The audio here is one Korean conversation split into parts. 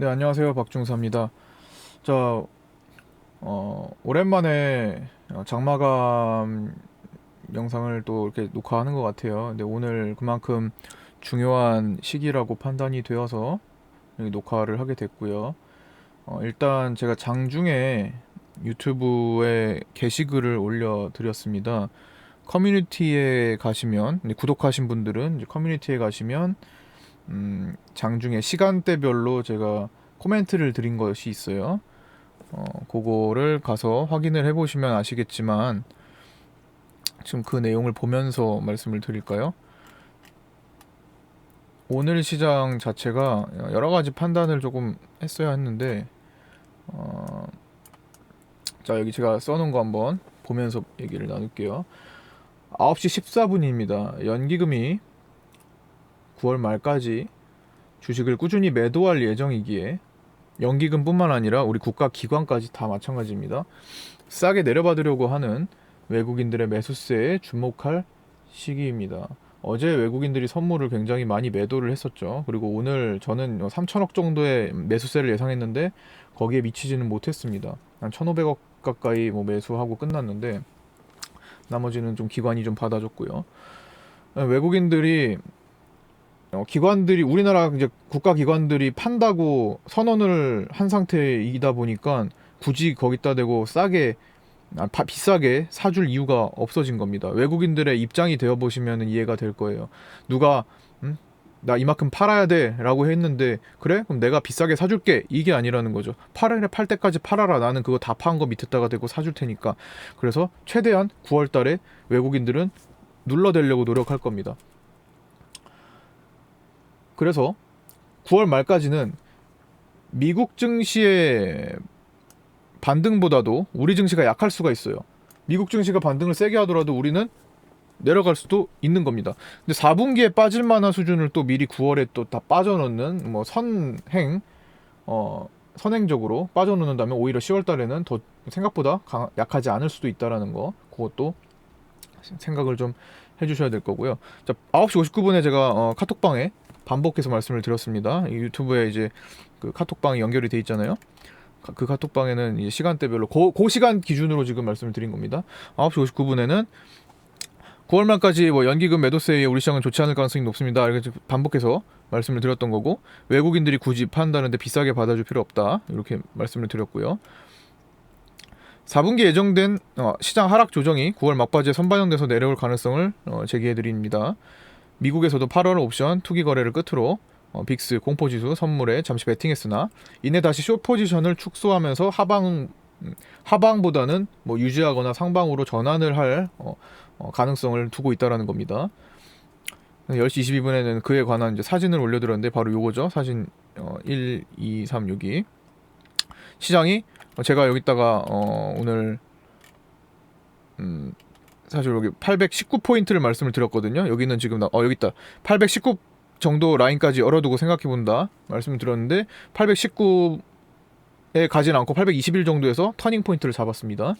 네, 안녕하세요. 박중사입니다. 자, 어, 오랜만에 어, 장마감 영상을 또 이렇게 녹화하는 것 같아요. 근데 오늘 그만큼 중요한 시기라고 판단이 되어서 녹화를 하게 됐고요. 어, 일단 제가 장중에 유튜브에 게시글을 올려드렸습니다. 커뮤니티에 가시면, 네, 구독하신 분들은 커뮤니티에 가시면 음, 장중에 시간대별로 제가 코멘트를 드린 것이 있어요. 어, 그거를 가서 확인을 해보시면 아시겠지만, 지금 그 내용을 보면서 말씀을 드릴까요? 오늘 시장 자체가 여러 가지 판단을 조금 했어야 했는데, 어, 자, 여기 제가 써놓은 거 한번 보면서 얘기를 나눌게요. 9시 14분입니다. 연기금이 9월 말까지 주식을 꾸준히 매도할 예정이기에 연기금뿐만 아니라 우리 국가 기관까지 다 마찬가지입니다. 싸게 내려받으려고 하는 외국인들의 매수세에 주목할 시기입니다. 어제 외국인들이 선물을 굉장히 많이 매도를 했었죠. 그리고 오늘 저는 3천억 정도의 매수세를 예상했는데 거기에 미치지는 못했습니다. 한 1,500억 가까이 뭐 매수하고 끝났는데 나머지는 좀 기관이 좀 받아줬고요. 외국인들이 어, 기관들이 우리나라 이제 국가 기관들이 판다고 선언을 한 상태이다 보니까 굳이 거기다 대고 싸게 아, 바- 비싸게 사줄 이유가 없어진 겁니다. 외국인들의 입장이 되어 보시면 이해가 될 거예요. 누가 음? 나 이만큼 팔아야 돼라고 했는데 그래 그럼 내가 비싸게 사줄게 이게 아니라는 거죠. 팔아야 팔 때까지 팔아라 나는 그거 다 파은 거 밑에다가 대고 사줄 테니까 그래서 최대한 9월달에 외국인들은 눌러대려고 노력할 겁니다. 그래서 9월 말까지는 미국 증시의 반등보다도 우리 증시가 약할 수가 있어요. 미국 증시가 반등을 세게 하더라도 우리는 내려갈 수도 있는 겁니다. 근데 4분기에 빠질 만한 수준을 또 미리 9월에 또 다 빠져놓는 뭐 선행 어 선행적으로 빠져놓는다면 오히려 10월 달에는 더 생각보다 강, 약하지 않을 수도 있다라는 거 그것도 생각을 좀 해주셔야 될 거고요. 자 9시 59분에 제가 어, 카톡방에 반복해서 말씀을 드렸습니다. 이 유튜브에 이제 그 카톡방이 연결이 돼 있잖아요. 가- 그 카톡방에는 이제 시간대별로 그, 그 시간 기준으로 지금 말씀을 드린 겁니다. 9시 59분에는 9월 말까지 뭐 연기금 매도세에 우리 시장은 좋지 않을 가능성이 높습니다. 이렇게 반복해서 말씀을 드렸던 거고 외국인들이 굳이 판다는데 비싸게 받아줄 필요 없다 이렇게 말씀을 드렸고요. 4분기 예정된 어, 시장 하락 조정이 9월 막바지에 선반영돼서 내려올 가능성을 어, 제기해 드립니다. 미국에서도 8월 옵션 투기 거래를 끝으로 어, 빅스 공포지수 선물에 잠시 베팅했으나 이내 다시 숏 포지션을 축소하면서 하방 음, 하방보다는 뭐 유지하거나 상방으로 전환을 할 어, 어, 가능성을 두고 있다라는 겁니다. 10시 22분에는 그에 관한 이제 사진을 올려드렸는데 바로 요거죠. 사진 어, 1, 2, 3 여기 시장이 어, 제가 여기다가 어, 오늘 음, 사실 여기 819 포인트를 말씀을 드렸거든요. 여기는 지금 나, 어 여기 있다. 819 정도 라인까지 열어두고 생각해 본다 말씀을 드렸는데 819에 가진 않고 821 정도에서 터닝 포인트를 잡았습니다.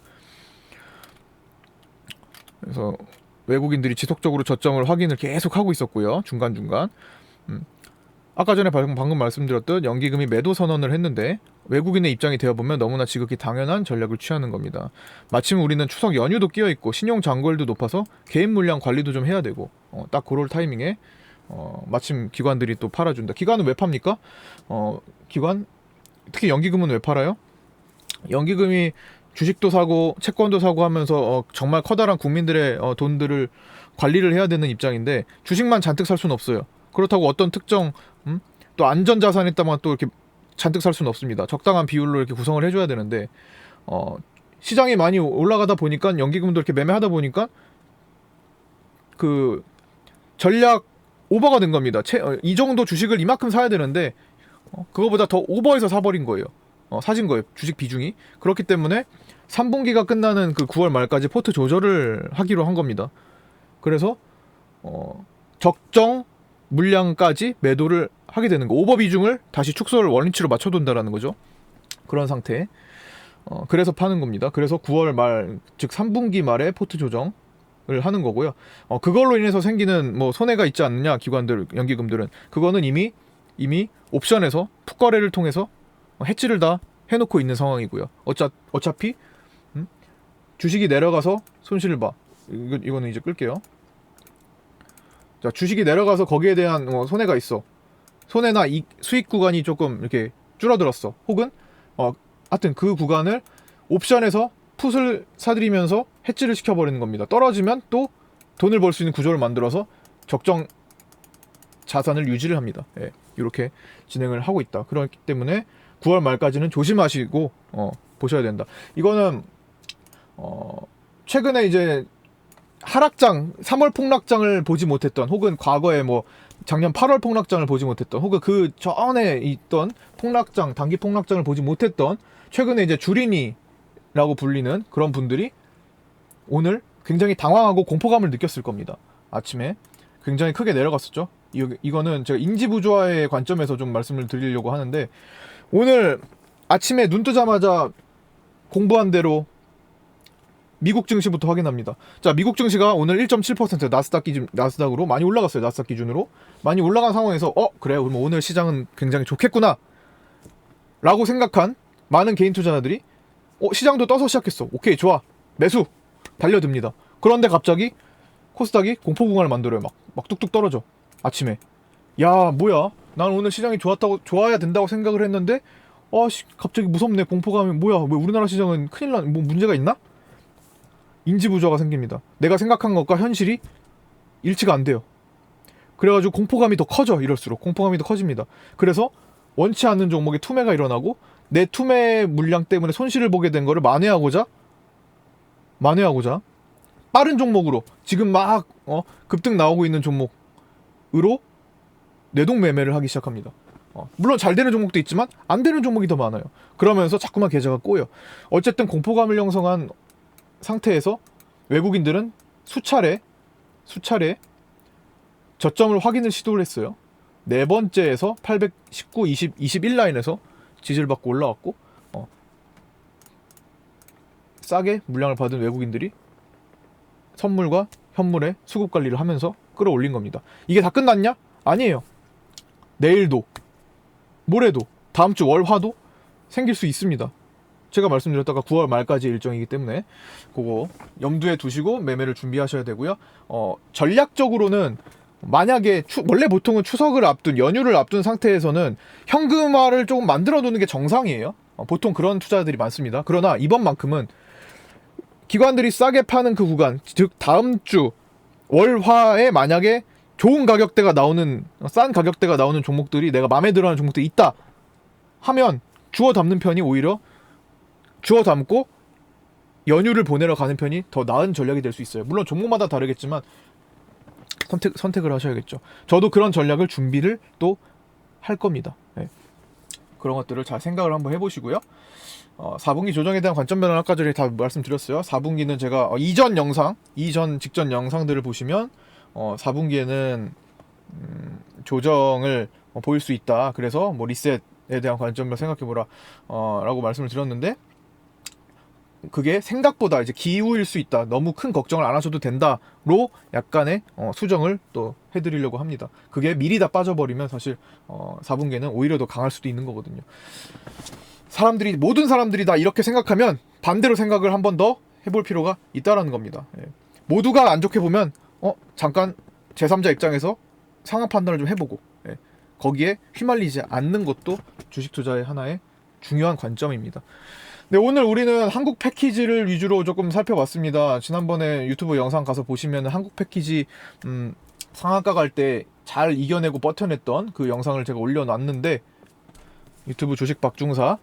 그래서 외국인들이 지속적으로 저점을 확인을 계속 하고 있었고요. 중간 중간. 음. 아까 전에 방금, 말씀드렸듯 연기금이 매도 선언을 했는데 외국인의 입장이 되어 보면 너무나 지극히 당연한 전략을 취하는 겁니다. 마침 우리는 추석 연휴도 끼어 있고 신용 잔고율도 높아서 개인 물량 관리도 좀 해야 되고 어, 딱 그럴 타이밍에 어, 마침 기관들이 또 팔아준다. 기관은 왜 팝니까? 어, 기관 특히 연기금은 왜 팔아요? 연기금이 주식도 사고 채권도 사고 하면서 어, 정말 커다란 국민들의 어, 돈들을 관리를 해야 되는 입장인데 주식만 잔뜩 살 수는 없어요. 그렇다고 어떤 특정 음? 또 안전 자산에다만 또 이렇게 잔뜩 살 수는 없습니다. 적당한 비율로 이렇게 구성을 해줘야 되는데 어, 시장이 많이 올라가다 보니까 연기금도 이렇게 매매하다 보니까 그 전략 오버가 된 겁니다. 채, 어, 이 정도 주식을 이만큼 사야 되는데 어, 그거보다 더 오버해서 사버린 거예요. 어, 사진 거예요. 주식 비중이. 그렇기 때문에 3분기가 끝나는 그 9월 말까지 포트 조절을 하기로 한 겁니다. 그래서 어, 적정 물량까지 매도를 하게 되는 거. 오버 비중을 다시 축소를 원위치로 맞춰둔다라는 거죠. 그런 상태. 어, 그래서 파는 겁니다. 그래서 9월 말, 즉 3분기 말에 포트 조정을 하는 거고요. 어, 그걸로 인해서 생기는 뭐 손해가 있지 않느냐 기관들 연기금들은 그거는 이미 이미 옵션에서 풋 거래를 통해서 해지를 다 해놓고 있는 상황이고요. 어차 어차피 음? 주식이 내려가서 손실을 봐. 이거 이거는 이제 끌게요. 자 주식이 내려가서 거기에 대한 어, 손해가 있어. 손해나 이, 수익 구간이 조금 이렇게 줄어들었어. 혹은 어 하여튼 그 구간을 옵션에서 풋을 사들이면서 해지를 시켜버리는 겁니다. 떨어지면 또 돈을 벌 수 있는 구조를 만들어서 적정 자산을 유지를 합니다. 예, 이렇게 진행을 하고 있다. 그렇기 때문에 9월 말까지는 조심하시고 어, 보셔야 된다. 이거는 어, 최근에 이제 하락장, 3월 폭락장을 보지 못했던 혹은 과거에 뭐 작년 8월 폭락장을 보지 못했던 혹은 그 전에 있던 폭락장, 단기 폭락장을 보지 못했던 최근에 이제 주린이라고 불리는 그런 분들이 오늘 굉장히 당황하고 공포감을 느꼈을 겁니다. 아침에 굉장히 크게 내려갔었죠. 이, 이거는 제가 인지부조화의 관점에서 좀 말씀을 드리려고 하는데 오늘 아침에 눈 뜨자마자 공부한 대로 미국 증시부터 확인합니다. 자, 미국 증시가 오늘 1.7% 나스닥 기준 나스닥으로 많이 올라갔어요. 나스닥 기준으로 많이 올라간 상황에서 어 그래요. 그럼 오늘 시장은 굉장히 좋겠구나. 라고 생각한 많은 개인 투자자들이 어 시장도 떠서 시작했어. 오케이 좋아 매수 달려듭니다. 그런데 갑자기 코스닥이 공포공간을 만들어요. 막, 막 뚝뚝 떨어져. 아침에. 야, 뭐야. 난 오늘 시장이 좋았다고, 좋아야 된다고 생각을 했는데, 아, 씨, 갑자기 무섭네. 공포감이. 뭐야. 왜 우리나라 시장은 큰일 나, 뭐 문제가 있나? 인지 부조가 생깁니다. 내가 생각한 것과 현실이 일치가 안 돼요. 그래가지고 공포감이 더 커져. 이럴수록. 공포감이 더 커집니다. 그래서 원치 않는 종목에 투매가 일어나고, 내 투매 물량 때문에 손실을 보게 된 거를 만회하고자, 만회하고자, 빠른 종목으로 지금 막 어, 급등 나오고 있는 종목으로 내동 매매를 하기 시작합니다. 어, 물론 잘 되는 종목도 있지만 안 되는 종목이 더 많아요. 그러면서 자꾸만 계좌가 꼬여. 어쨌든 공포감을 형성한 상태에서 외국인들은 수차례 수차례 저점을 확인을 시도를 했어요. 네 번째에서 819, 20, 21 라인에서 지지를 받고 올라왔고 어, 싸게 물량을 받은 외국인들이 선물과 현물의 수급 관리를 하면서 끌어올린 겁니다. 이게 다 끝났냐? 아니에요. 내일도, 모레도, 다음 주 월화도 생길 수 있습니다. 제가 말씀드렸다가 9월 말까지 일정이기 때문에 그거 염두에 두시고 매매를 준비하셔야 되고요. 어, 전략적으로는 만약에 추, 원래 보통은 추석을 앞둔 연휴를 앞둔 상태에서는 현금화를 조금 만들어 두는 게 정상이에요. 어, 보통 그런 투자들이 많습니다. 그러나 이번만큼은 기관들이 싸게 파는 그 구간, 즉 다음 주 월화에 만약에 좋은 가격대가 나오는 싼 가격대가 나오는 종목들이 내가 마음에 들어하는 종목들이 있다 하면 주워 담는 편이 오히려 주워 담고 연휴를 보내러 가는 편이 더 나은 전략이 될 수 있어요. 물론 종목마다 다르겠지만 선택 선택을 하셔야겠죠. 저도 그런 전략을 준비를 또 할 겁니다. 네. 그런 것들을 잘 생각을 한번 해보시고요. 어, 4분기 조정에 대한 관점 변화 아까 전에 다 말씀드렸어요. 4분기는 제가 어, 이전 영상, 이전 직전 영상들을 보시면 어, 4분기에는 음, 조정을 어, 보일 수 있다. 그래서 뭐 리셋에 대한 관점을 생각해보라 어, 라고 말씀을 드렸는데 그게 생각보다 이제 기우일 수 있다. 너무 큰 걱정을 안 하셔도 된다로 약간의 어, 수정을 또 해드리려고 합니다. 그게 미리 다 빠져버리면 사실 어, 4분기에는 오히려 더 강할 수도 있는 거거든요. 사람들이 모든 사람들이 다 이렇게 생각하면 반대로 생각을 한 번 더 해볼 필요가 있다라는 겁니다. 예. 모두가 안 좋게 보면 어 잠깐 제3자 입장에서 상황 판단을 좀 해보고 예. 거기에 휘말리지 않는 것도 주식 투자의 하나의 중요한 관점입니다. 네, 오늘 우리는 한국 패키지를 위주로 조금 살펴봤습니다. 지난번에 유튜브 영상 가서 보시면 한국 패키지 음, 상한가 갈 때 잘 이겨내고 버텨냈던 그 영상을 제가 올려놨는데 유튜브 주식 박중사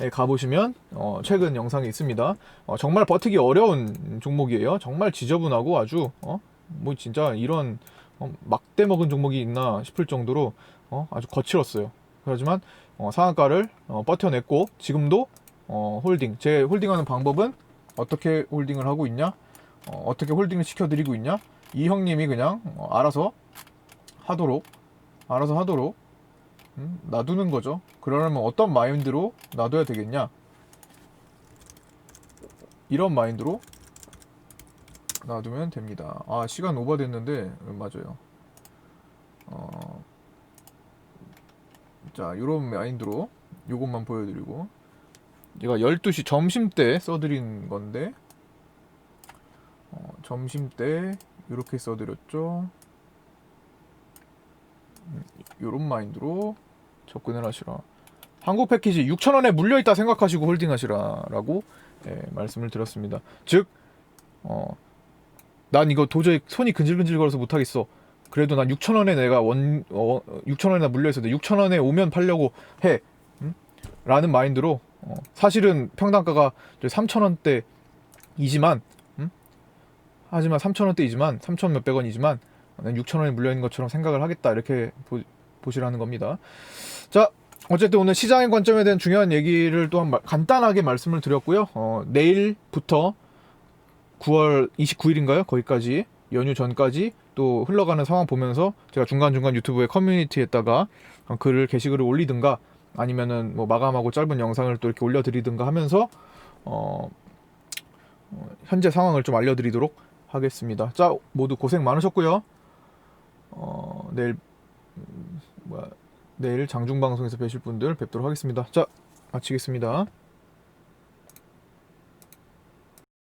에 가보시면 어, 최근 영상이 있습니다. 어, 정말 버티기 어려운 종목이에요. 정말 지저분하고 아주 어? 뭐 진짜 이런 어, 막대 먹은 종목이 있나 싶을 정도로 어, 아주 거칠었어요. 하지만 어, 상한가를 어, 버텨냈고 지금도 어, 홀딩. 제 홀딩하는 방법은 어떻게 홀딩을 하고 있냐? 어, 어떻게 홀딩을 시켜드리고 있냐? 이 형님이 그냥 어, 알아서 하도록 알아서 하도록 음, 놔두는 거죠. 그러려면 어떤 마인드로 놔둬야 되겠냐? 이런 마인드로 놔두면 됩니다. 아 시간 오버됐는데 음, 맞아요. 어, 자, 요런 마인드로 요것만 보여드리고 제가 12시 점심 때 써드린 건데 어, 점심 때 이렇게 써드렸죠. 음, 요런 마인드로 접근을 하시라. 한국 패키지 6,000원에 물려 있다 생각하시고 홀딩하시라라고 예, 말씀을 드렸습니다. 즉, 어, 난 이거 도저히 손이 근질근질 걸어서 못 하겠어. 그래도 난 6,000원에 내가 원 어, 6,000원이나 물려 있어도 6,000원에 오면 팔려고 해. 음? 라는 마인드로 어, 사실은 평당가가 3,000원대이지만 음? 하지만 3,000원대이지만 3,000 몇백 원이지만 난 6,000원에 물려 있는 것처럼 생각을 하겠다. 이렇게 보, 보시라는 겁니다. 자, 어쨌든 오늘 시장의 관점에 대한 중요한 얘기를 또한 마- 간단하게 말씀을 드렸고요. 어, 내일부터 9월 29일인가요? 거기까지 연휴 전까지 또 흘러가는 상황 보면서 제가 중간중간 유튜브에 커뮤니티에다가 어, 글을 게시글을 올리든가 아니면은 뭐 마감하고 짧은 영상을 또 이렇게 올려드리든가 하면서 어, 어, 현재 상황을 좀 알려드리도록 하겠습니다. 자 모두 고생 많으셨고요. 어, 내일 음, 뭐야 내일 장중 방송에서 뵈실 분들 뵙도록 하겠습니다. 자 마치겠습니다.